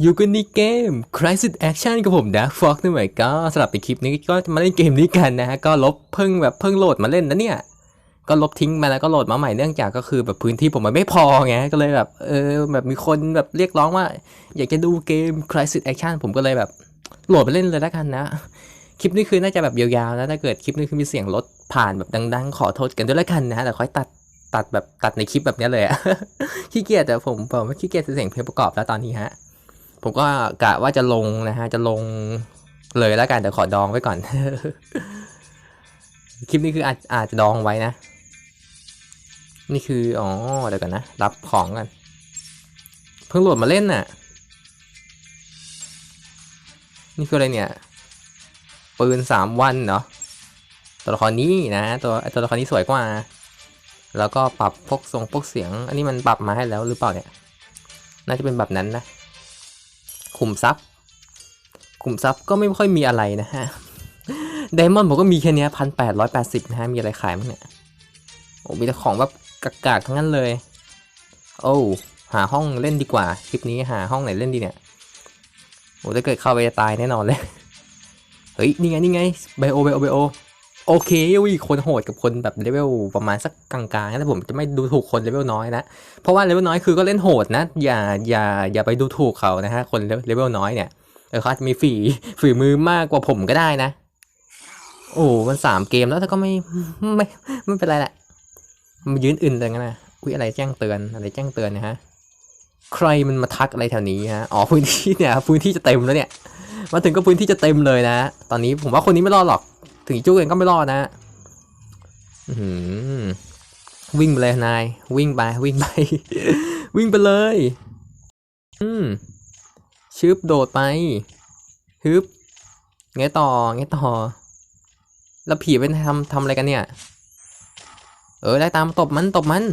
อยู่กันในเกม Crisis Action กับผมนะฟ็อกนี่หมายก็สำหรับในคลิปนี้ก็มาเล่นเกมนี้กันนะฮะก็ลบเพิ่งแบบเพิ่งโหลดมาเล่นนะเนี่ย ก็ลบทิ้งมาแล้วก็โหลดมาใหม่เนื่องจากก็คือแบบพื้นที่ผมมันไม่พอไงก็เลยแบบเออแบบมีคนแบบเรียกร้องว่า อยากจะดูเกม Crisis Action ผมก็เลยแบบโหลดไปเล่นเลยแล้วกันนะ คลิปนี้คือน่าจะแบบยาวๆนะถ้าเกิดคลิปนี้คือมีเสียงรถผ่านแบบดัง ๆ ขอโทษกันด้วยแล้วกันนะแต่ค่อยตัดตัดแบบตัดในคลิปแบบนี้เลยอะขี้เกียจแต่ผมผมขี้เกียจเสียงเพลงประกอบแล้วตอนนี้ฮะ ผมก็กะว่าจะลงนะฮะ จะลงเลยแล้วกันแต่ขอดองไว้ก่อน คลิปนี้คืออาจอาจจะดองไว้นะ นี่คือ อ๋อ เดี๋ยวกันนะ รับของกัน เพิ่งโหลดมาเล่นน่ะ นี่คืออะไรเนี่ย ปืนสามวันเนาะตัวละครนี้นะ ตัวตัวละครนี้สวยกว่า แล้วก็ปรับพวกทรงพวกเสียง อันนี้มันปรับมาให้แล้วหรือเปล่าเนี่ย น่าจะเป็นแบบนั้นนะ ขุมทรัพย์ขุมทรัพย์ก็ไม่ค่อยมีอะไรนะฮะไดมอนด์ผมก็มีแค่นี้พันแปดร้อยแปดสิบนะฮะ มีอะไรขายมั้งเนี่ย โอ้ มีแต่ของแบบกากๆทั้งนั้นเลย โอ้ หาห้องเล่นดีกว่า คลิปนี้หาห้องไหนเล่นดีเนี่ย โอ้ถ้าเกิดเข้าไปจะตายแน่นอนเลย เฮ้ย นี่ไง นี่ไงไบโอไบโอไบโอ โอเควิคนโหดกับคนแบบเลเวลประมาณสักกลางๆนะแต่ผมจะไม่ดูถูกคนเลเวลน้อยนะ เพราะว่าเลเวลน้อยคือก็เล่นโหดนะ อย่าอย่าอย่าไปดูถูกเขานะฮะ คนเลเวลน้อยเนี่ยเออเขาอาจจะมีฝีฝีมือมากกว่าผมก็ได้นะ โอ้มันสามเกมแล้วแต่ก็ไม่ไม่ไม่เป็นไรแหละมันยืนอื่นเลยนะอุ้ยอะไรแจ้งเตือนอะไรแจ้งเตือนนะฮะใครมันมาทักอะไรแถวนี้ฮะ อ๋อพื้นที่เนี่ยพื้นที่จะเต็มแล้วเนี่ย มาถึงก็พื้นที่จะเต็มเลยนะ ตอนนี้ผมว่าคนนี้ไม่รอดหรอก ถึงจุ้เองก็ไม่รอดนะอื้อหือวิ่งไปเลยนาย วิ่งไป วิ่งไป วิ่งไปเลย อืมชึบโดดไปฮึบไงต่อไงต่อ แล้วผีเป็นทำทำอะไรกันเนี่ย เออได้ตามตบมันตบมัน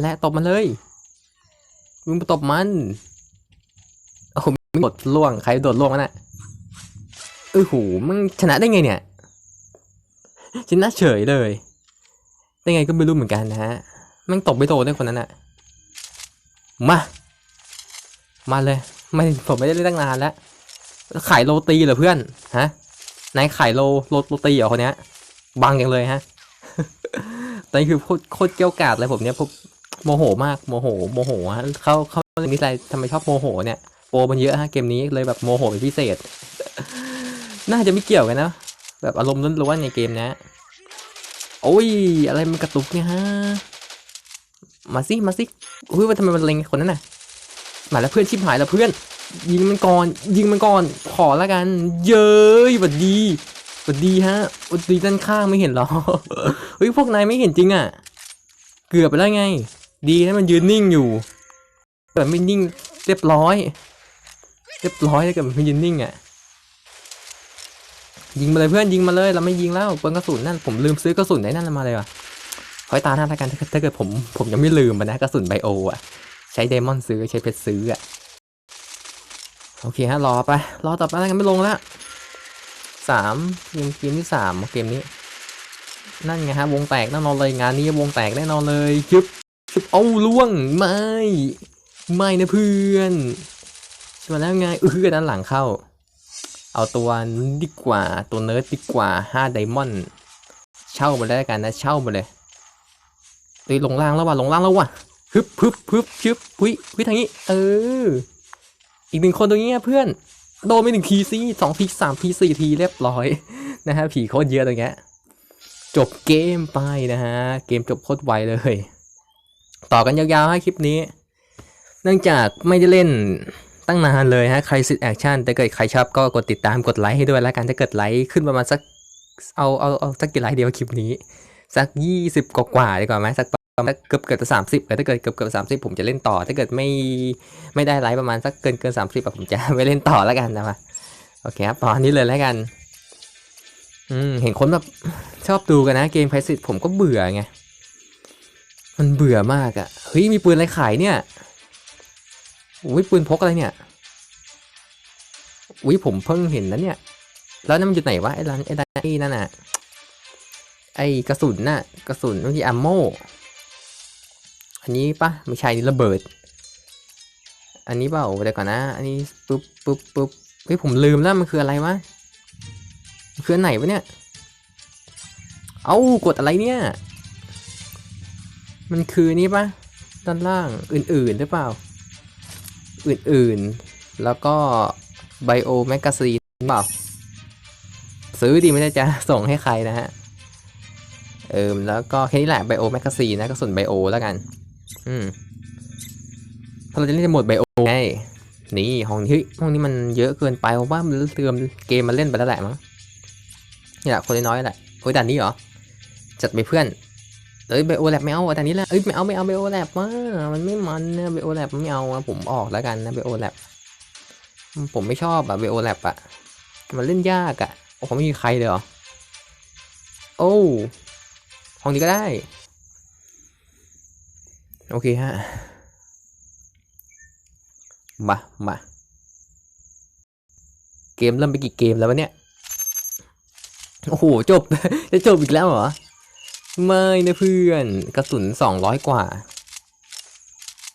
และตบมันเลยมึงไปตบมันโอ้โหมึงโดดล่วงใครโดดล่วงวะน่ะเออหูมึงชนะได้ไงเนี่ย ชนะเฉยเลยได้ไงก็ไม่รู้เหมือนกันนะฮะแม่งตบไม่โดนด้วยคนนั้นอะมา มาเลย ไม่ผมไม่ได้เล่นตั้งนานแล้วขายโรตีเหรอเพื่อนฮะนายขายโรโรโรตีเหรอคนเนี้ยบังอย่างเลยฮะตอนนี้คือโคตรโคตรเกี้ยวกาดเลยผมเนี่ยผมโมโหมากโมโหโมโหฮะเขาเขาเรื่องนี้อะไรทำไมชอบโมโหเนี่ยโปรมันเยอะฮะเกมนี้เลยแบบโมโหเป็นพิเศษ น่าจะไม่เกี่ยวกันนะ แบบอารมณ์ล้วนๆในเกมนะ โอ้ย อะไรมันกระตุกเนี่ยฮะ มาสิ มาสิอุ้ยว่าทำไมมันเล็งคนนั้นน่ะ มาแล้วเพื่อนชิบหายแล้วเพื่อน ยิงมันก่อน ยิงมันก่อน ขอละกัน เย้ยหวัดดีหวัดดีฮะหวัดดีด้านข้างไม่เห็นหรอ เฮ้ยพวกนายไม่เห็นจริงอะ เกือบไปแล้วไง ดีนะมันยืนนิ่งอยู่แต่ไม่นิ่งเรียบร้อย เรียบร้อยแล้วกิดมันยืนนิ่งอะ ยิงมาเลยเพื่อนยิงมาเลยเราไม่ยิงแล้วเปลืองกระสุนนั่นผมลืมซื้อกระสุนไอ้นั่นมาเลยว่ะคอยตาหน้าละกันถ้าเกิดผมผมยังไม่ลืมนะกระสุนไบโออะใช้เดมอนซื้อใช้เพชรซื้ออะโอเคฮะรอไปรอต่อไปแล้วกันไม่ลงละสามเกมเกมที่สามเกมนี้นั่นไงฮะวงแตกแน่นอนเลยงานนี้วงแตกแน่นอนเลยชึบชึบเอาล่วงไม่ไม่นะเพื่อนช่มาแล้วไงเออด้านหลังเข้า เอาตัวนี้ดีกว่าตัวเนิร์ดดีกว่าห้าไดมอนด์เช่ามาได้ด้วกันนะเช่ามาเลยเอ้ยลงล่างแล้วว่ะลงล่างแล้วว่ะฮึบฮึบฮึบชึบหุยหุยทางนี้ เออ อีกหนึ่งคนตรงนี้เพื่อน โดนไปหนึ่งทีซี่สองทีสามทีสี่ทีเรียบร้อยนะฮะผีโคตรเยอะตรงเนี้ยจบเกมไปนะฮะ เกมจบโคตรไวเลย ต่อกันยาวๆให้คลิปนี้ เนื่องจากไม่ได้เล่น ตั้งนานเลยฮะใครสิทแอคชั่นแต่เกิดใครชอบก็กดติดตามกดไลค์ให้ด้วยแล้วกันถ้าเกิดไลค์ขึ้นประมาณสักเอาเอาเอาสักกี่ไลค์เดียวคลิปนี้ สักยี่สิบกว่าดีกว่าไหมสักประมาณเกือบเกือบจะสามสิบถ้าเกิดเกือบเกือบสามสิบผมจะเล่นต่อ ถ้าเกิดไม่ไม่ได้ไลค์ประมาณสักเกินเกินสามสิบผมจะไม่เล่นต่อแล้วกันนะโอเคครับตอนนี้เลยแล้วกันอืมเห็นคนแบบชอบดูกันนะเกมไพซิตผมก็เบื่อไงมันเบื่อมากอะ่ะเฮ้ยมีปืนอะไรขายเนี่ย อุ้ยปืนพกอะไรเนี่ยอุ้ยผมเพิ่งเห็นนะเนี่ย แล้วนั่นมันอยู่ไหนวะไอ้ร้านไอ้ร้านไอ้นั่นน่ะ ไอ้กระสุนน่ะ กระสุนบางทีอัมโมอันนี้ปะไม่ใช่นี่ระเบิด อันนี้เปล่าเดี๋ยวก่อนนะ อันนี้ปุ๊บปุ๊บปุ๊บเฮ้ยผมลืมแล้วมันคืออะไรวะมันคืออันไหนวะเนี่ย เอ้ากดอะไรเนี่ย มันคือนี่ปะด้านล่างอื่นๆหรือเปล่า อื่นๆ แล้วก็ไบโอแมกกาซีนเปล่าซื้อดีไม่ได้จะส่งให้ใครนะฮะ เอิมแล้วก็แค่นี้แหละไบโอแมกกาซีนนะก็ส่วนไบโอแล้วกัน อืมเพราเราจะเล่นโหมดไบโอไงนี่ห้องนี้ห้องนี้มันเยอะเกินไปผมว่ามันเติมเกมมาเล่นไปแล้วแหละมั้งนี่แหละคนน้อยๆแหละโอ้ยด่านนี้เหรอจัดไปเพื่อน เอ้ยไบโอแลบไม่เอาด่นนี้แหละเอ้ยไม่เอาไม่เอาไบโอแลบมามันไม่มันนะไบโอแลบไม่เอาอะผมออกแล้วกันนะไบโอแลบผมไม่ชอบอะไบโอแลบอะมันเล่นยากอะโอ้ผมไม่มีใครเลยเหรอโอ้ห้องนี้ก็ได้ โอเคฮะมามาเกมเริ่มไปกี่เกมแล้ววะเนี่ยโอ้โหจบจะจบอีกแล้วเหรอ ไม่นะเพื่อน กระสุนสองร้อยกว่า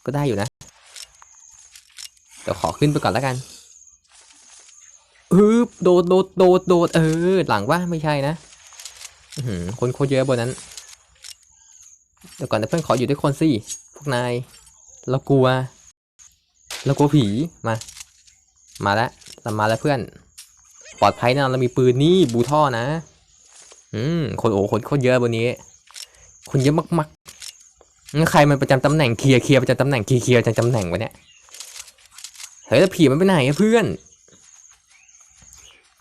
ก็ได้อยู่นะ เดี๋ยวขอขึ้นไปก่อนแล้วกันฮึบโดดโดดโดดโดดเออ หลังว่าไม่ใช่นะคนโคตรเยอะบนนั้น เดี๋ยวก่อนนะเพื่อนขออยู่ด้วยคนสิพวกนายเรากลัวเรากลัวผีมา มาแล้วเรามาแล้วเพื่อน ปลอดภัยนะเรามีปืนนี่บูท่อนะ อืมคนโอ้คนโคตรเยอะบนนี้ คนเยอะมากๆงั้นใครมันประจำตำแหน่งเคลียร์เคลียร์ประจำตำแหน่งเคลียร์เคลียร์ประจำตำแหน่งวะเนี่ยเฮ้ยแล้วผีมันไปไหนอะเพื่อน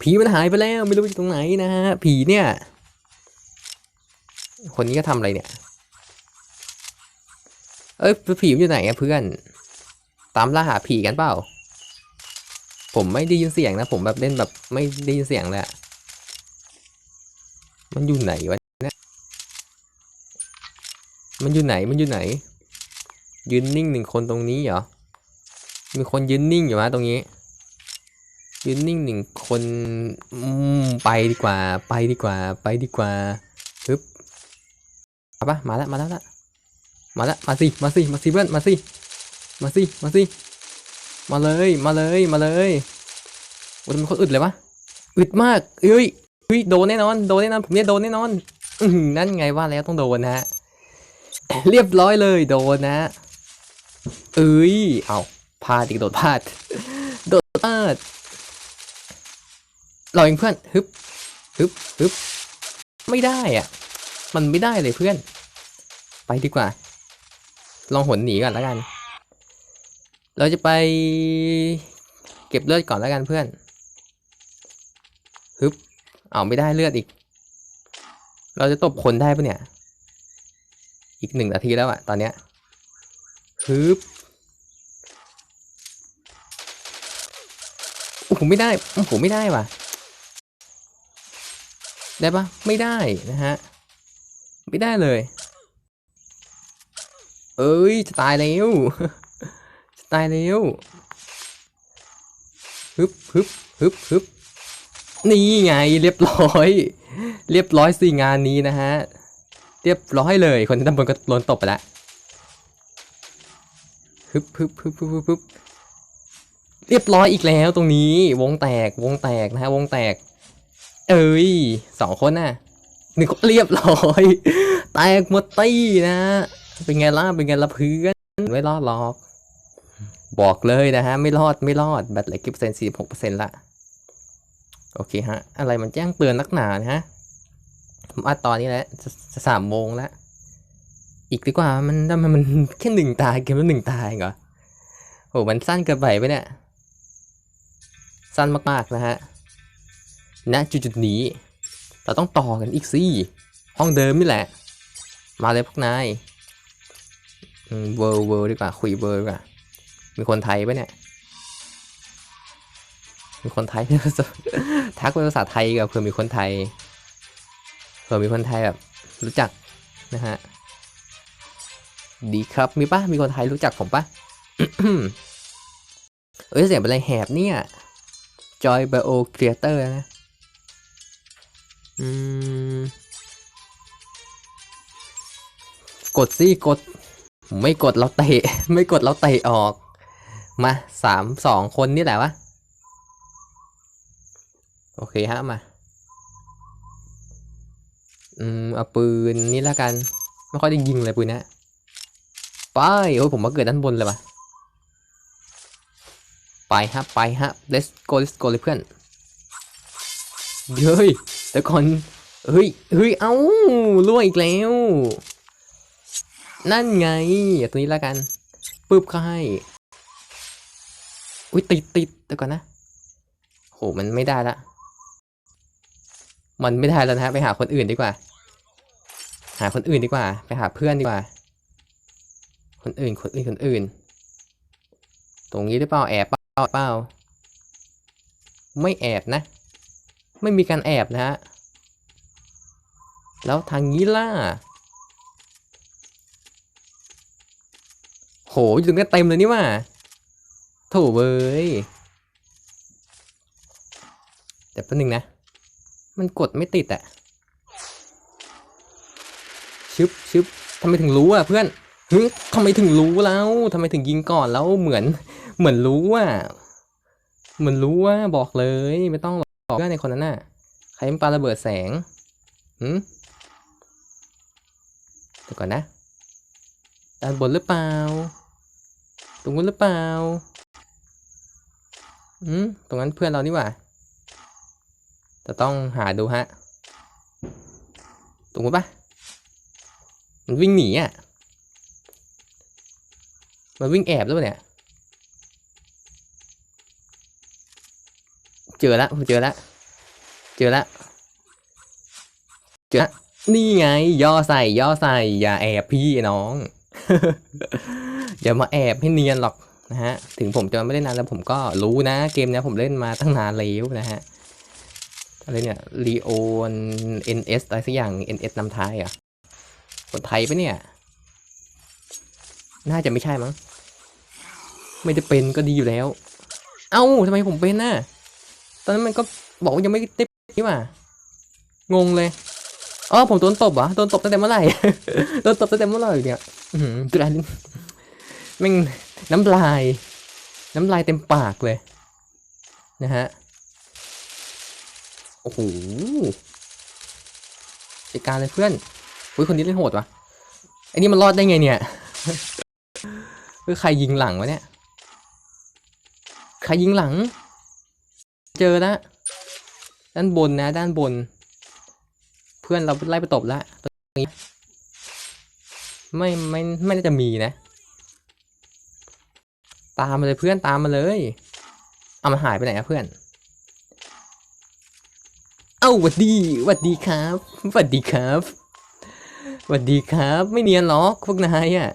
ผีมันหายไปแล้วไม่รู้อยู่ตรงไหนนะฮะผีเนี่ย คนนี้ก็ทำอะไรเนี่ย เอ้ยผีอยู่ไหนอะเพื่อน ตามล่าหาผีกันเปล่า ผมไม่ได้ยินเสียงนะ ผมแบบเล่นแบบไม่ได้ยินเสียงเลยอะ มันอยู่ไหนวะเนี่ยมันอยู่ไหนมันอยู่ไหน ยืนนิ่งหนึ่งคนตรงนี้เหรอ มีคนยืนนิ่งอยู่นะตรงนี้ ยืนนิ่งหนึ่งคนอืมไปดีกว่า ไปดีกว่า ไปดีกว่าฮึบมาปะมาแล้วมาแล้วละมาแล้วมาสิมาสิมาสิเพื่อนมาสิมาสิมาสิมาเลยมาเลยมาเลยโอ้ยมันคนอึดเลยวะอึดมากเอ้ย เฮ้ยโดนแน่นอนโดนแน่นอนผมเนี่ยโดนแน่นอนอืนั่นไงว่าแล้วต้องโดนนะฮะเรียบร้อยเลยโดนนะเอ้ยเอาพลาดอีกโดดพลาดโดดพลาดเราเองเพื่อนฮึบฮึบฮึบไม่ได้อะ มันไม่ได้เลยเพื่อน ไปดีกว่า ลองหนหนีก่อนแล้วกัน เราจะไป เก็บเลือดก่อนแล้วกันเพื่อน เอาไม่ได้เลือดอีก เราจะตบคนได้ปะเนี่ย อีกหนึ่งนาทีแล้วอะตอนเนี้ยฮึบโอ้โหไม่ได้โอ้โหไม่ได้ว่ะ ได้ปะไม่ได้นะฮะ ไม่ได้เลย เอ้ย จะตายแล้ว จะตายแล้วฮึบฮึบฮึบฮึบ นี่ไงเรียบร้อย เรียบร้อยสิงานนี้นะฮะ เรียบร้อยเลยคนที่ด้านบนก็โดนตบไปล้วฮึบฮึบฮึบฮึบฮึบ,ฮบเรียบร้อยอีกแล้วตรงนี้ วงแตกวงแตกนะฮะวงแตก เอ้ยสองคนน่ะหนึ่งคนเรียบร้อย แตกหมดตี้นะ เป็นไงล่ะเป็นไงล่ะเพื่อนไม่รอดหรอก บอกเลยนะฮะ ไม่รอดไม่รอดแบตเหลือกี่เปอร์เซ็นต์สี่หกเปอร์เซ็นต์ละ โอเคฮะ อะไรมันแจ้งเตือนนักหนานะฮะผมอัดตอนนี้แหละจะจะสามโมงแล้ว อีกดีกว่ามันมันมันแค่หนึ่งตายเกมละหนึ่งตายเหรอโหมันสั้นเกินไปไปเนี่ย สั้นมากๆนะฮะณจุดจุดนี้ เราต้องต่อกันอีกสิห้องเดิมนี่แหละ มาเลยพวกนายเวิร์เวิร์ดีกว่าคุยเวิร์ดีกว่ามีคนไทยปะเนี่ย มีคนไทย ทักเป็นภาษาไทยกับเผื่อมีคนไทยเผื่อมีคนไทยแบบรู้จักนะฮะดีครับมีปะมีคนไทยรู้จักผมปะเอ้ยเสียงเป็นอะไรแหบเนี่ย Joy Bio Creator นะอืมกดสิกด ไม่กดเราเตะ ไม่กดเราเตะออก มาสามสองคนนี่แหละวะ โอเคฮะมา อืมเอาปืนนี่ละกัน ไม่ค่อยได้ยิงเลยปืนนะไปโอ้ยผมมาเกิดด้านบนเลยวะไปฮะไปฮะ let's go let's go เลยเพื่อนเฮ้ยแต่ก่อนเฮ้ยเฮ้ยเอ้าล่วงอีกแล้ว นั่นไงเอาตัวนี้ละกันปึ๊บเข้าให้อุ้ยติดติดเดี๋ยวก่อนนะโหมันไม่ได้ละ มันไม่ได้แล้วนะฮะไปหาคนอื่นดีกว่า หาคนอื่นดีกว่า ไปหาเพื่อนดีกว่า คนอื่นคนอื่นคนอื่น ตรงนี้หรือเปล่าแอบเปล่าเปล่าไม่แอบนะ ไม่มีการแอบนะฮะแล้วทางนี้ล่ะโหอยู่ตรงนี้เต็มเลยนี่ว่าโถเว้ยแต่แป๊บนึงนะ มันกดไม่ติดอะชึบชึบทำไมถึงรู้อะเพื่อนหึทำไมถึงรู้แล้วทำไมถึงยิงก่อนแล้วเหมือนเหมือนรู้อะเหมือนรู้ว่าบอกเลยไม่ต้องหรอกเพื่อนในคนนั้นน่ะใครมันปาระเบิดแสงหืมเดี๋ยวก่อนนะด้านบนหรือเปล่า ตรงนู้นหรือเปล่าอืมตรงนั้นเพื่อนเรานี่หว่า จะต้องหาดูฮะตรงนู้นปะมันวิ่งหนีอะ มันวิ่งแอบด้วยเนี่ย เจอละเจอละเจอละเจอละนี่ไง ย่อใส่ ย่อใส่ อย่าแอบพี่น้อง อย่ามาแอบให้เนียนหรอกนะฮะ ถึงผมจะไม่ได้นานแล้วผมก็รู้นะ เกมนี้ผมเล่นมาตั้งนานแล้วนะฮะ อะไรเนี่ย r e o n ns อะไรสักอย่าง ns นเอสนำท้ายอะคนไทยปะเนี่ย น่าจะไม่ใช่มั้ง ไม่ได้เป็นก็ดีอยู่แล้ว เอ้าทำไมผมเป็นน่ะ ตอนนั้นมันก็บอกว่ายังไม่ได้นี่ว่างงเลยอ๋อผมโดนตบเหรอโดนตบตั้งแต่เมื่อไหร่ โดนตบตั้งแต่เมื่อไหร่เนี่ยอือหือจุฬาแม่งน้ำลาย น้ำลายเต็มปากเลย นะฮะ โอ้โหจัดการเลยเพื่อนอุ้ยคนนี้เล่นโหดวะไอ้นี่มันรอดได้ไงเนี่ยคือใครยิงหลังวะเนี่ย ใครยิงหลัง เจอละด้านบนนะ ด้านบน เพื่อนเราไล่ไปตบละตรงนี้ ไม่ไม่ไม่น่าจะมีนะ ตามมาเลยเพื่อนตามมาเลย เอามันหายไปไหนอะเพื่อน เอ้าหวัดดีหวัดดีครับหวัดดีครับหวัดดีครับ ไม่เนียนหรอกพวกนายอะ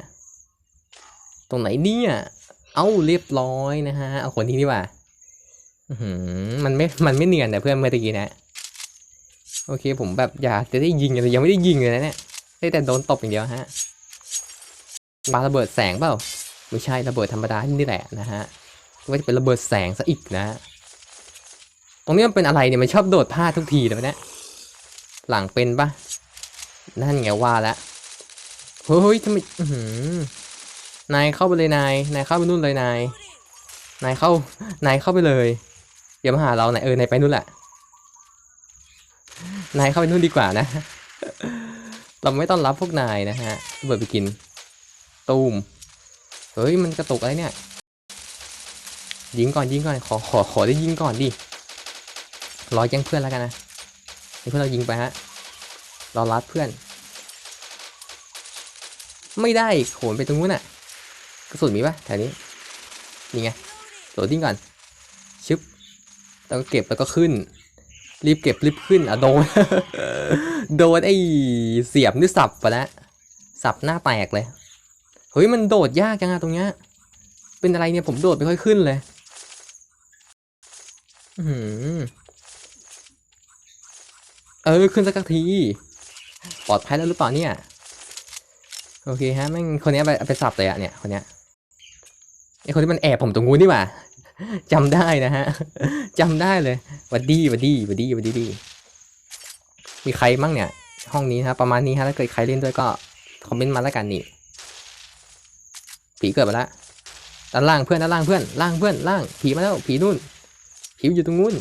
ตรงไหนเนี่ย เอ้าเรียบร้อยนะฮะ เอาคนนี้ดีกว่าอื้อหือมันไม่ มันไม่เนียนแต่เพื่อนเมื่อกี้นะ โอเค ผมแบบอยากจะได้ยิงแต่ยังไม่ได้ยิงเลยนะเนี่ย ได้แต่โดนตบอย่างเดียวฮะปาระเบิดแสงเปล่า ไม่ใช่ระเบิดธรรมดานี่แหละนะฮะ ก็จะเป็นระเบิดแสงซะอีกนะ รงนี้มันเป็นอะไรเนี่ยมันชอบโดดพลาทุกทีเลยเนี่ยหลังเป็นปะนั่นไงว่าแล้วเฮ้ยทำไมนายเข้าไปเลยนายนายเข้าไปนู่นเลยนายนายเข้านายเข้าไปเลยอย่ามาหาเรานายเออนายไปนู่นแหละนายเข้าไปนู่นดีกว่านะ เราไม่ต้อนรับพวกนายนะฮะระเบิดไปกิน ตูมเฮ้ยมันกระตุกอะไรเนี่ย ยิงก่อนยิงก่อนขอขอขอได้ยิงก่อนดิ รอแย่งเพื่อนแล้วกันนะให้เพื่อนเรายิงไปฮะรอรัดเพื่อน ไม่ได้โขนไปตรงนู้นน่ะกระสุนมีปะแถวนี้นี่ไงโหลดดิ้งก่อนชึบแล้วก็เก็บแล้วก็ขึ้น รีบเก็บรีบขึ้นอะโดน โดนไอ้เสียบนี่สับไปแล้วสับหน้าแตกเลยเฮ้ยมันโดดยากจังอะตรงเนี้ยเป็นอะไรเนี่ยผมโดดไม่ค่อยขึ้นเลย อื้อหือ เออ ขึ้นสักที ปลอดภัยแล้วหรือเปล่าเนี่ย โอเคฮะแม่งคนนี้ไปไปสับเลยอะเนี่ยคนเนี้ยไอคนที่มันแอบผมตรงงูนนี่หว่าจำได้นะฮะจำได้เลยวัดดีหวัดดีหวัดดีหวัดดีดีมีใครมั่งเนี่ย ห้องนี้ฮะประมาณนี้ฮะถ้าเกิดใครเล่นด้วยก็คอมเมนต์มาแล้วกันนี่ผีเกิดมาแล้วด้านล่างเพื่อนด้านล่างเพื่อนล่างเพื่อนล่างผีมาแล้วผีนู่นผีอยู่ตรงนู้น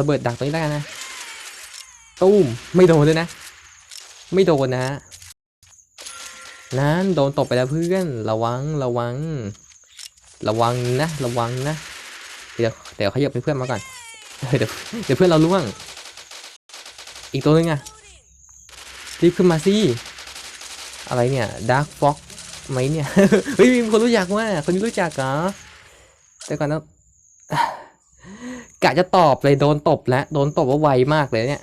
ระเบิดดักตรงนี้ได้นะตูมไม่โดนเลยนะ ไม่โดนนะ นั้นโดนตบไปแล้วเพื่อน ระวังระวัง ระวังนะ ระวังนะ เดี๋ยวเดี๋ยวขยับเป็นเพื่อนมาก่อนเออเดี๋ยวเดี๋ยวเพื่อนเราล่วง อีกตัวนึงอะรีบขึ้นมาสิอะไรเนี่ยดาร์กฟ็อกไหมเนี่ย เฮ้ยมีคนรู้จักว่าคนนี้รู้จักเหรอแต่ก่อนนะ กะจะตอบเลยโดนตบแล้วโดนตบว่าไวมากเลยเนี่ย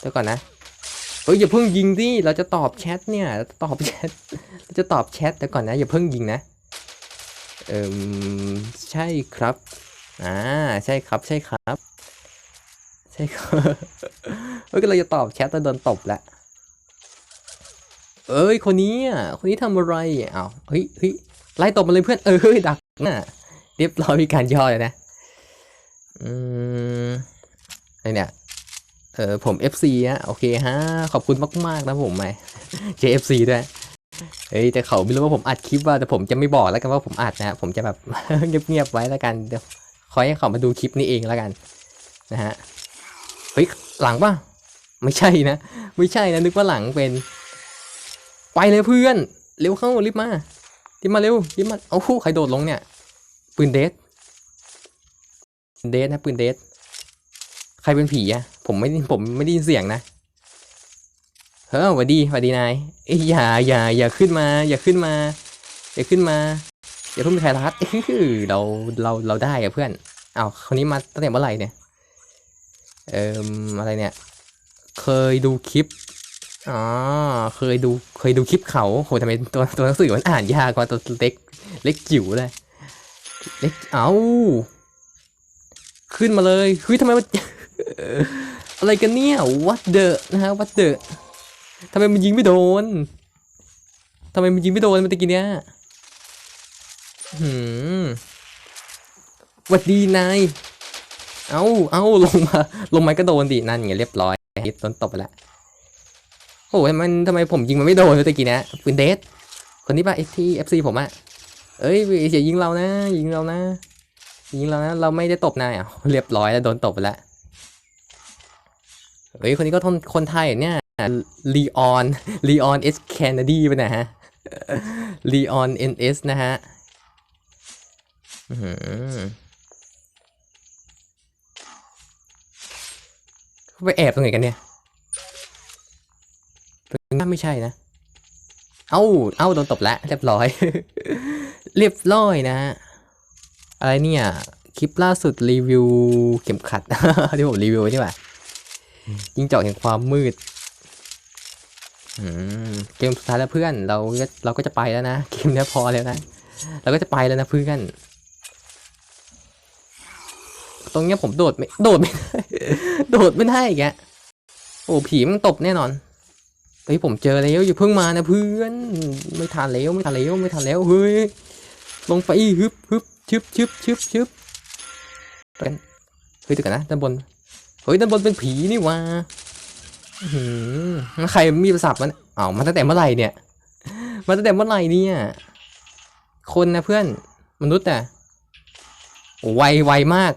เดี๋ยวก่อนนะเฮ้ยอย่าเพิ่งยิงดิเราจะตอบแชทเนี่ยเราจะตอบแชทเราจะตอบแชทแต่ก่อนนะอย่าเพิ่งยิงนะเอิมใช่ครับอ่าใช่ครับใช่ครับ ใช่ครับเฮ้ยก็เราจะตอบแชทแต่โดนตบแล้วเอ้ยคนนี้อะคนนี้ทำอะไรอ้าวเฮ้ยเฮ้ยไล่ตบมาเลยเพื่อนเออเฮ้ยดักน่ะเรียบร้อยมีการย่อเลยนะ อืมอะไรเนี่ย เออผม FC ฮะโอเคฮะ ขอบคุณมาก ๆ นะผมไหม JFC ด้วยเฮ้ยแต่เขาไม่รู้ว่าผมอัดคลิปว่าแต่ผมจะไม่บอกแล้วกันว่าผมอัดนะผมจะแบบเงียบๆไว้แล้วกันเดี๋ยวคอยให้เขามาดูคลิปนี้เองแล้วกันนะฮะเฮ้ยหลังป่ะไม่ใช่นะไม่ใช่นะนึกว่าหลังเป็น ไปเลยเพื่อน เร็วเข้ารีบมารีบมาเร็วรีบมาเอาคู่ใครโดดลงเนี่ยปืนเดสปืน เดสนะปืนเดสใครเป็นผีอะผมไม่ผมไม่ได้ยินเสียงนะเฮ้ยหวัดดีหวัดดีนายเอ้ยอย่าอย่าอย่าขึ้นมาอย่าขึ้นมาอย่าขึ้นมาอย่าเพิ่งไปใครรัดเราเราเราได้อะเพื่อนอ้าวคนนี้มาตั้งแต่เมื่อไหร่เนี่ยเอ่มอะไรเนี่ย เคยดูคลิปอ๋อเคยดูเคยดูคลิปเขาโหทำไมตัวตัวหนังสือมันอ่านยากกว่าตัวเล็กเล็กจิ๋วเลยเล็กเอ้า ขึ้นมาเลยเฮ้ยทำไมมันอะไรกันเนี่ย what the นะฮะ what the ทำไมมันยิงไม่โดนทำไมมันยิงไม่โดนเมื่อกี้เนี้ยหืมวัดดีนาย เอ้าเอ้าลงมา ลงมาก็โดนดิ นั่นไงเรียบร้อยตโดนตบไปล้วโอ้ยมันทำไมผมยิงมันไม่โดนเลยตะกี้นะปืนเดสคนนี้ป่ะเอทีเอฟซีผมอะเอ้ยอย่ายิงเรานะ ยิงเรานะ ยิงเรานะเราไม่ได้ตบนายอะเรียบร้อยแล้วโดนตบไปแล้วเฮ้ยคนนี้ก็ทนคนไทยเนี่ยลีออนลีออนเอสแคนาดีป่ะนะฮะลีออนเอ็นเอสนะฮะอือไปแอบตรงไหนกันเนี่ยน่าไม่ใช่นะ เอ้า เอ้าโดนตบแล้วเรียบร้อย เรียบร้อยนะฮะ อะไรเนี่ย คลิปล่าสุดรีวิวเข็มขัด ที่ผมรีวิวนี่หว่ายิงเจาะแห่งความมืดอืมเกมสุดท้ายแล้วเพื่อน เราก็เราก็จะไปแล้วนะเกมเนี้ยพอแล้วนะเราก็จะไปแล้วนะเพื่อนตรงเนี้ยผมโดดไม่โดดไม่ได้โดดไม่ได้อีกอะโอ้ผีมันตบแน่นอนเฮ้ยผมเจอแล้วอย่าเพิ่งมานะเพื่อน ไม่ทันแล้วไม่ทันแล้วไม่ทันแล้วเฮ้ยลงไปฮึบฮึบ ชึบชึบชึบชึบกันเฮ้ยเดี๋ยวกันนะด้านบน เฮ้ยด้านบนเป็นผีนี่ว่าอื้อหือใครมีประสาทมันอ้าวมาตั้งแต่เมื่อไหร่เนี่ย มาตั้งแต่เมื่อไหร่เนี่ย คนนะเพื่อน มนุษย์น่ะไวไวมาก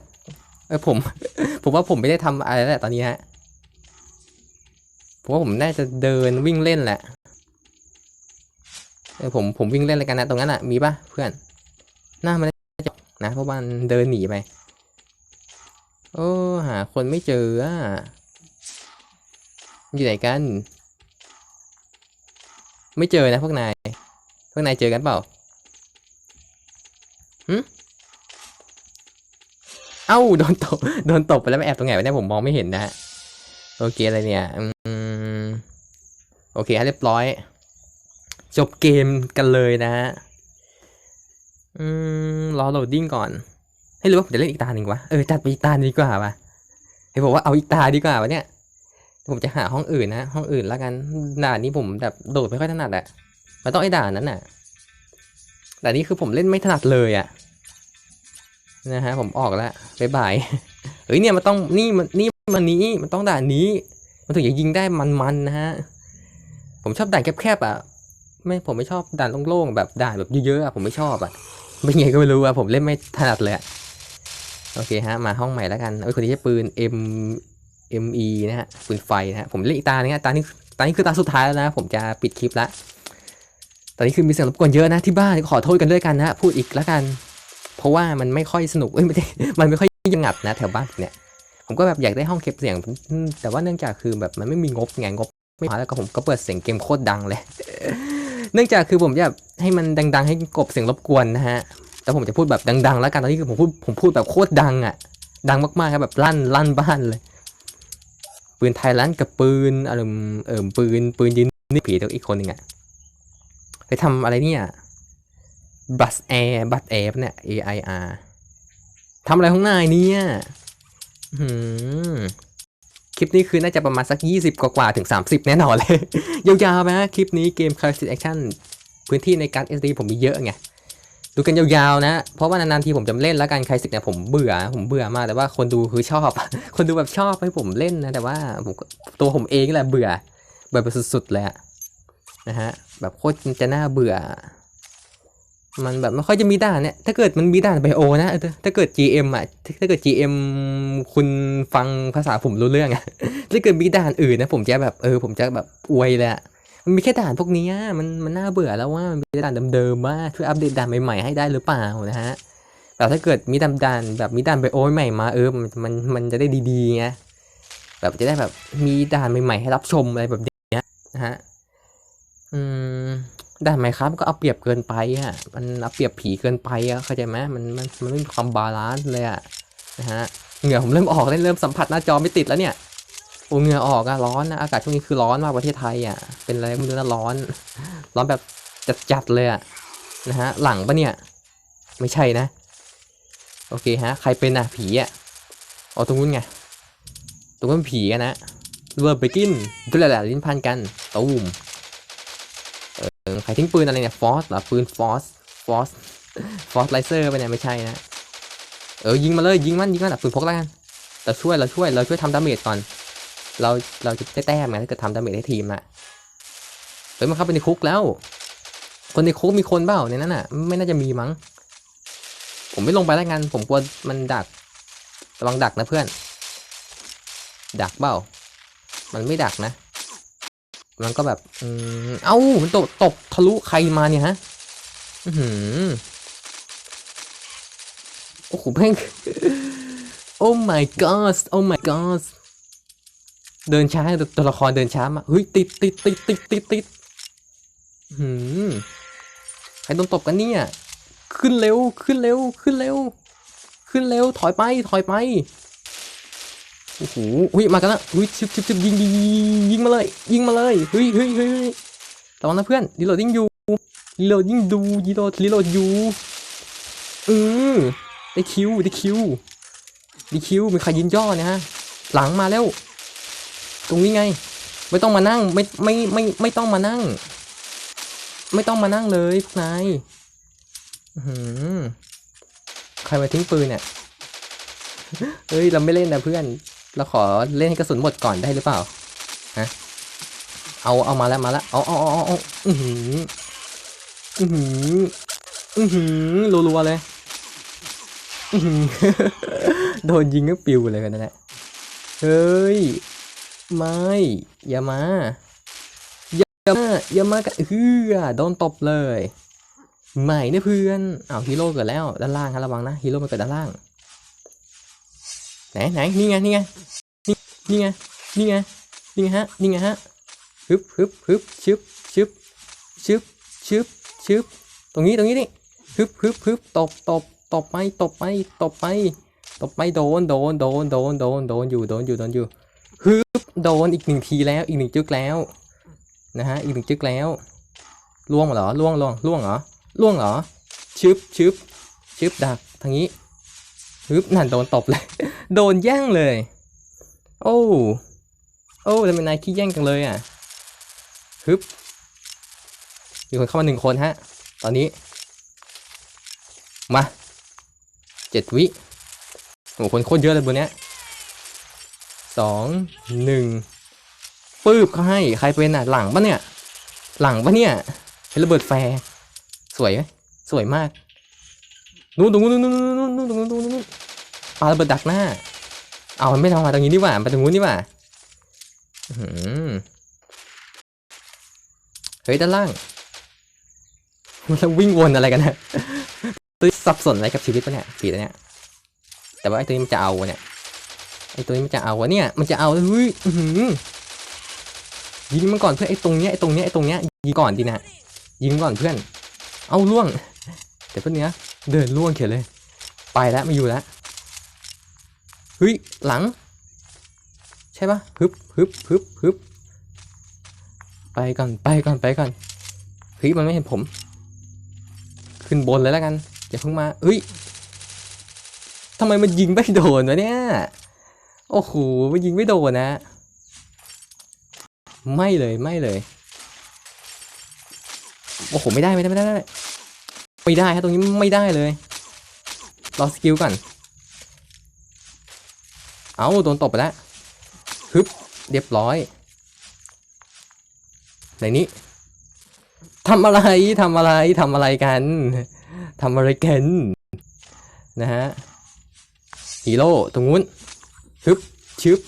เออผม ผมว่าผมไม่ได้ทำอะไรแล้วแหละตอนนี้ฮะ ผมว่าผมน่าจะเดินวิ่งเล่นแหละ เออผมผมวิ่งเล่นอะไรกันนะตรงนั้นอะ มีปะเพื่อน หน้ามัน นะ เพราะมันเดินหนีไป โอ้ หาคนไม่เจออะ อยู่ไหนกัน ไม่เจอนะพวกนาย พวกนายเจอกันเปล่าหึเอ้า โดนตบ โดนตบไปแล้วแอบตรงไหนวะเนี่ยผมมองไม่เห็นนะฮะ โอเคอะไรเนี่ย อืม โอเคเรียบร้อย จบเกมกันเลยนะฮะ อืมรอโหลดดิ้งก่อนให้รู้ว่าผมจะเล่นอีกตาหนึ่งวะเออจัดไปอีกตาดีกว่าว่ะเฮ้ยบอกว่าเอาอีกตาดีกว่าวะเนี่ย ผมจะหาห้องอื่นนะห้องอื่นแล้วกันด่านนี้ผมแบบโดดไม่ค่อยถนัดอะมันต้องไอ้ด่านนั้นน่ะแต่นี้คือผมเล่นไม่ถนัดเลยอะนะฮะผมออกแล้วบ๊ายบายเฮ้ยเนี่ยมันต้องนี่มันนี่มันนี้มันต้องด่านนี้ มันถึงจะยิงได้มันๆนะฮะผมชอบด่านแคบๆอะไม่ผมไม่ชอบด่านโล่งๆแบบด่านแบบเยอะๆอะผมไม่ชอบอะ เป็นไงก็ไม่รู้อะผมเล่นไม่ถนัดเลยอะโอเคฮะ มาห้องใหม่แล้วกันเอ้ยคนนี้ใช้ปืน M M E นะฮะปืนไฟนะฮะผมเล่นอีกตาเนึงฮะตานี้ตานี้คือตาสุดท้ายแล้วนะ ผมจะปิดคลิปละตอนนี้คือมีเสียงรบกวนเยอะนะที่บ้านขอโทษกันด้วยกันนะพูดอีกแล้วกัน เพราะว่ามันไม่ค่อยสนุกเอ้ยไม่ใช่มันไม่ค่อยยังงัดนะ แถวบ้านเนี่ยผมก็แบบอยากได้ห้องเก็บเสียง แต่ว่าเนื่องจากคือแบบมันไม่มีงบไงงบ ไม่พอแล้วก็ผมก็เปิดเสียงเกมโคตรดังเลย เนื่องจากคือผมอยากให้มันดัง ๆ ให้กบเสียงรบกวนนะฮะแต่ผมจะพูดแบบดัง ๆ แล้วกันตอนนี้คือผมพูดผมพูดแบบโคตรดังอะ ดังมากๆครับแบบลั่นลั่นบ้านเลย ปืนไทยลั่นกับปืนอารมณ์เอ่มปืนปืนยิงนี่ผีตัวอีกคนหนึ่งอะไปทำอะไรเนี่ยบัสแอร์บัสแอร์เนี่ย A I R ทำอะไรของนายเนี่ย อื้อหือ คลิปนี้คือน่าจะประมาณสัก 20 กว่าถึง 30 แน่นอนเลย ยาวๆไหมคลิปนี้เกม Crisis Action พื้นที่ในการ SD ผมมีเยอะไง ดูกันยาวๆนะ เพราะว่านานๆทีผมจะเล่นแล้วกัน Crisis เนี่ยผมเบื่อ ผมเบื่อมากแต่ว่าคนดูคือชอบ คนดูแบบชอบให้ผมเล่นนะ แต่ว่าผมตัวผมเองแหละเบื่อเบื่อไปสุดๆเลยนะฮะแบบโคตรจะน่าเบื่อ มันแบบไม่ค่อยจะมีด่านเนี่ย ถ้าเกิดมันมีด่านไบโอนะ ถ้าเกิด GM อะ ถ้าเกิด GM คุณฟังภาษาผมรู้เรื่องอะถ้าเกิดมีด่านอื่นนะ ผมจะแบบเออ ผมจะแบบอวยเลยอะมันมีแค่ด่านพวกนี้มันมันน่าเบื่อแล้วว่ามันมีด่านเดิมๆว่าช่วยอัปเดตด่านใหม่ๆให้ได้หรือเปล่านะฮะแต่ถ้าเกิดมีด่านด่านแบบมีด่านไบโอใหม่มาเออ มันมันมันจะได้ดีๆไง แบบจะได้แบบมีด่านใหม่ๆให้รับชมอะไรแบบนี้นะฮะ อืม ได่านไหมครับก็เอาเปรียบเกินไปอะมันเอาเปรียบผีเกินไปอะเข้าใจไหมมันมันมันไม่มีความบาลานซ์เลยอะนะฮะเหงื่อผมเริ่มออกเริ่มสัมผัสหน้าจอไม่ติดแล้วเนี่ยโอ้เหงื่อออกอะร้อนนะอากาศช่วงนี้คือร้อนมากประเทศไทยอะเป็นอะไรไม่รู้นะร้อน ร้อนแบบจัดๆเลยอะนะฮะหลังปะเนี่ย ไม่ใช่นะ โอเคฮะ ใครเป็นอะผีอะเอาตรงนู้นไงตรงนู้นผีอะนนะเวิร์บไปกินดูแลลิ้นพันกันตูม อใครทิ้งปืนอะไรเนี่ยฟอสเหรอปืนฟอสฟอสฟอสไลเซอร์ไปเนี่ยไม่ใช่นะเออยิงมาเลยยิงมันยิงมันอะปืนพกแล้วกันเราช่วยเราช่วยเราช่วยทำดาเมจก่อน เราเราจะได้แต้มไงถ้าเกิดทำดาเมจให้ทีมอะเฮ้ยมันเข้าไปในคุกแล้ว คนในคุกมีคนเปล่าในนั้นอะไม่น่าจะมีมั้ง ผมไม่ลงไปแล้วกัน ผมกลัวมันดักระวังดักนะเพื่อน ดักเปล่า มันไม่ดักนะ มันก็แบบอืมเอ้ามันตกตกทะลุใครมาเนี่ยฮะ อือหือโอ้โหแม่งโอ้ my god โอ้ my god เดินช้าตัวละครเดินช้ามาเฮ้ยติดติดติดติดติดติดหืมใครโดนตบกันเนี่ย ขึ้นเร็วขึ้นเร็วขึ้นเร็ว ขึ้นเร็วถอยไปถอยไป โอ้โหอุ้ยมากันละอุ้ยชิบชิบชิบยิงยิงยิงมาเลยยิงมาเลยเฮ้ยเฮ้ยเฮ้ยเฮ้ยระวังนะเพื่อนรีโหลดยิงอยู่รีโหลดยิงดูรีโหลดรีโหลดอยู่เออได้คิวได้คิวได้คิวมีใครยินย่อเนี่ยฮะหลังมาแล้ว ตรงนี้ไง ไม่ต้องมานั่งไม่ไม่ไม่ไม่ต้องมานั่ง ไม่ต้องมานั่งเลยพวกนายอื้อหือใครมาทิ้งปืนเนี่ยเฮ้ยเราไม่เล่นนะเพื่อน เราขอเล่นกระสุนหมดก่อนได้หรือเปล่าฮะเอาเอามาแล้วมาแล้วเอาเอาเอาเอาอาอือหืออือหืออือหือรัวๆเลยอือหือโดนยิงก็ปิวเลยกันนั่นแหละเฮ้ยไม่อย่ามาอย่ามาอย่ามากันเฮือโดนตบเลยไม่เนะเพื่อนอ้าวฮีโร่เกิดแล้วด้านล่างฮะระวังนะฮีโร่มันเกิดด้านล่าง ไหนไหนนี่ไงนี่ไงนี่นี่ไงนี่ไงนี่ไงฮะนี่ไงฮะฮึบฮึบฮึบชึบชึบชึบชึบชึบตรงนี้ตรงนี้นี่ฮึบฮึบฮึบตบตบตบไปตบไปตบไปตบไปโดนโดนโดนโดนโดนโดนอยู่โดนอยู่โดนอยู่ฮึบโดนอีกหนึ่งทีแล้วอีกหนึ่งจึกแล้วนะฮะอีกหนึ่งจึกแล้วล่วงเหรอล่วงล่วงล่วงเหรอล่วงเหรอชึบชึบชึบดักทางนี้ ฮึบนั่นโดนตบเลย โดนแย่งเลย โอ้ โอ้ทำไมนายขี้แย่งจังเลยอะฮึบมีคนเข้ามาหนึ่งคนฮะ ตอนนี้ มาเจ็ดวิโอ้คนโคตรเยอะเลยบนเนี้ยสองหนึ่งปืบเขาให้ใครเป็นอะหลังปะเนี่ย หลังปะเนี่ยเฮ้ยระเบิดแฟร์สวยไหมสวยมาก นู่นตรงนู้นนู่นนู่นนู่นตรงนู้นตรงนู้น ปาระเบิดดักหน้า เอามันไม่ทำมาตรงนี้นี่หว่าไปตรงนู้นนี่หว่าเฮ้ยด้านล่างมันวิ่งวนอะไรกันนะตัวสับสนอะไรกับชีวิตปะเนี่ยผีตัวเนี้ย แต่ว่าไอ้ตัวนี้มันจะเอาเนี่ย ไอ้ตัวนี้มันจะเอาเนี่ย มันจะเอาเฮ้ยยิงมันก่อนเพื่อนไอ้ตรงเนี้ยไอ้ตรงเนี้ยไอ้ตรงเนี้ยยิงก่อนดีนะ ยิงก่อนเพื่อน เอาล่วง แต่เพื่อนเนี้ยเดินล่วงเขียนเลย ไปแล้วไม่อยู่แล้ว เฮ้ยหลัง ใช่ปะฮึบฮึบฮึบฮึบไปก่อนไปก่อนไปก่อนเฮ้ยมันไม่เห็นผม ขึ้นบนเลยแล้วกันอย่าเพิ่งมาเฮ้ยทำไมมันยิงไม่โดนวะเนี่ยโอ้โหมันยิงไม่โดนนะ ไม่เลยไม่เลยโอ้โหไม่ได้ไม่ได้ไม่ได้ไม่ได้ไม่ได้ฮะตรงนี้ไม่ได้เลยรอสกิลก่อน เอาโดนตบไปแล้วฮึบเรียบร้อย ในนี้ทำอะไรทำอะไรทำอะไรกันทำอะไรกันนะฮะฮีโร่ตรงนู้นฮึบชึบ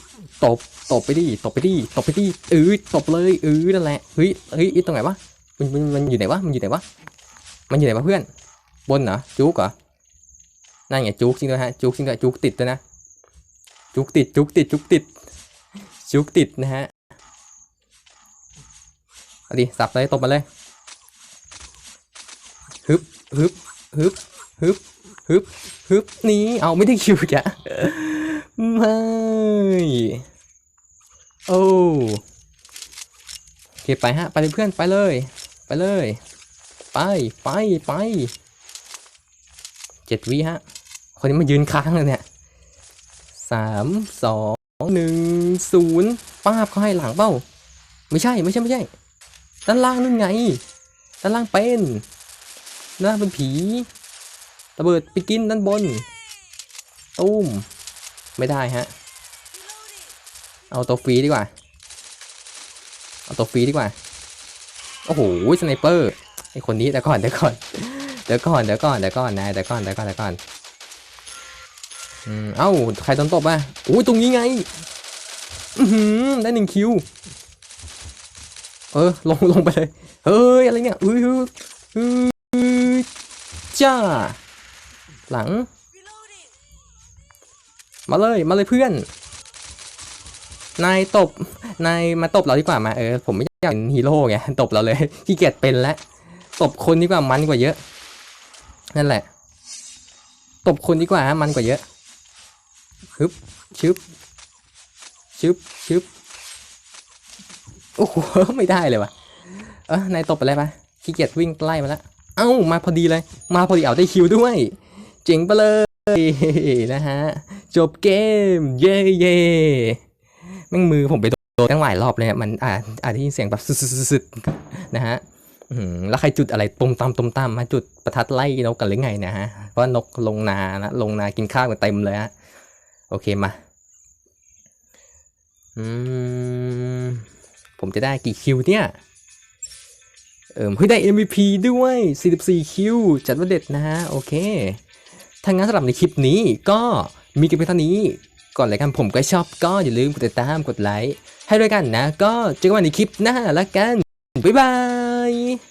ตบตบไปดิตบไปดิตบไปดิเออตบเลยเออนั่นแหละเฮ้ยเฮ้ยตรงไหนวะมันมันมันอยู่ไหนวะมันอยู่ไหนวะมันอยู่ไหนวะเพื่อน บนเหรอจุกเหรอนั่นไงจุกจริงด้วยฮะจุกจริงด้วยจุกติดด้วยนะ จุกติดจุกติดจุกติดจุกติดนะฮะเอาดิสับเลยตบมาเลยฮึบฮึบฮึบฮึบฮึบฮึบนี่เอาไม่ได้คิวแกะไม่โอ้โอเคไปฮะไปเลยเพื่อนไปเลย ไปเลย ไปไปไปเจ็ดวิฮะ คนนี้มายืนค้างเลยเนี่ย สามสองหนึ่งศูนย์ป้าบเขาให้หลังเป้า ไม่ใช่ไม่ใช่ไม่ใช่ ด้านล่างนั่นไง ด้านล่างเป็นด้านล่างเป็นผีระเบิดไปกินด้านบนตุ้มไม่ได้ฮะ เอาตัวฟรีดีกว่า เอาตัวฟรีดีกว่า โอ้โหสไนเปอร์ไอคนนี้เดี๋ยวก่อนเดี๋ยวก่อน เดี๋ยวก่อนเดี๋ยวก่อนเดี๋ยวก่อนนะเดี๋ยวก่อนเดี๋ยวก่อนเดี๋ยวก่อน อืมเอ้า ใครโดนตบอะอุ้ยตรงนี้ไง อือหือได้หนึ่งคิว เออ ลงลงไปเลย เฮ้ย อะไรเนี่ย อุ้ยอุ้ยอุ้ยจ้า หลัง มาเลย มาเลยเพื่อน นายตบ นายมาตบเราดีกว่ามา เออ ผมไม่อยากเป็นฮีโร่ไง ตบเราเลย ขี้เกียจเป็นแล้ว ตบคนดีกว่ามันกว่าเยอะ นั่นแหละ ตบคนดีกว่ามันกว่าเยอะ ฮึบชึบชึบชึบโอ้โหไม่ได้เลยวะเออนายตบไปเลยปะขี้เกียจวิ่งไล่มาแล้วเอ้ามาพอดีเลย มาพอดีเอาได้คิวด้วย เจ๋งไปเลยนะฮะ จบเกม เย่เย่แม่งมือผมไปโดนตั้งหลายรอบเลยอะมันอ่าอาจได้ยินเสียงแบบสึดๆนะฮะแล้วใครจุดอะไรตุมตามตุมตามมาจุดประทัดไล่นกกันหรือไงนะฮะเพราะนกลงนานะลงนากินข้าวกันเต็มเลยฮะ โอเคมา อืม ผมจะได้กี่คิวเนี่ย เออเฮ้ยได้ MVP ด้วย 44 คิว จัดว่าเด็ดนะฮะ โอเค ถ้างั้นสำหรับในคลิปนี้ก็มีกันเพียงเท่านี้ ก่อนเลยกันผมก็ชอบก็อย่าลืมกดติดตามกดไลค์ให้ด้วยกันนะ ก็เจอกันใหม่ในคลิปหน้าละกัน บ๊ายบาย